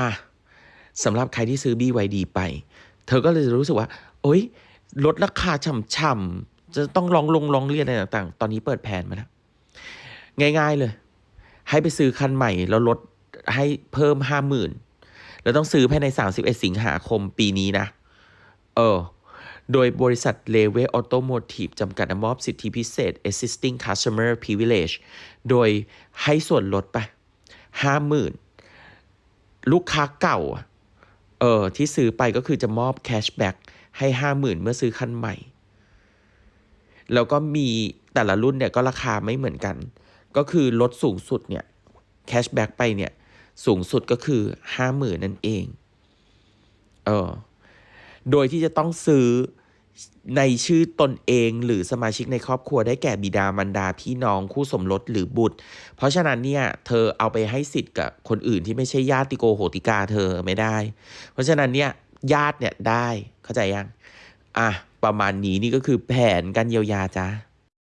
อะสำหรับใครที่ซื้อ BYD ไป เธอก็เลยจะรู้สึกว่า โอ๊ยลดราคาฉ่ำๆ จะต้องลองลงลองเรียนอะไรต่างๆ ตอนนี้เปิดแผนมาแล้ว ง่ายๆเลย ให้ไปซื้อคันใหม่ แล้วลดให้เพิ่มห้าหมื่นแล้วต้องซื้อภายใน 31 สิงหาคมปีนี้นะ เออ โดยบริษัทเลเวออโตโมทีฟจำกัดมอบสิทธิพิเศษ existing customer privilege โดยให้ส่วนลดไปห้าหมื่น ลูกค้าเก่า เออที่ซื้อไปก็คือจะมอบแคชแบ็กให้ห้าหมื่นเมื่อซื้อคันใหม่ แล้วก็มีแต่ละรุ่นเนี่ยก็ราคาไม่เหมือนกัน ก็คือลดสูงสุดเนี่ยแคชแบ็กไปเนี่ยสูงสุดก็คือห้าหมื่นนั่นเอง เออ โดยที่จะต้องซื้อ ในชื่อตนเองหรือสมาชิกในครอบครัวได้แก่บิดามารดาพี่น้องคู่สมรสหรือบุตร เพราะฉะนั้นเนี่ยเธอเอาไปให้สิทธิ์กับคนอื่นที่ไม่ใช่ญาติโกโหติกาเธอไม่ได้ เพราะฉะนั้นเนี่ยญาติเนี่ยได้เข้าใจยัง อะ ประมาณนี้นี่ก็คือแผนการเยียวยาจ้า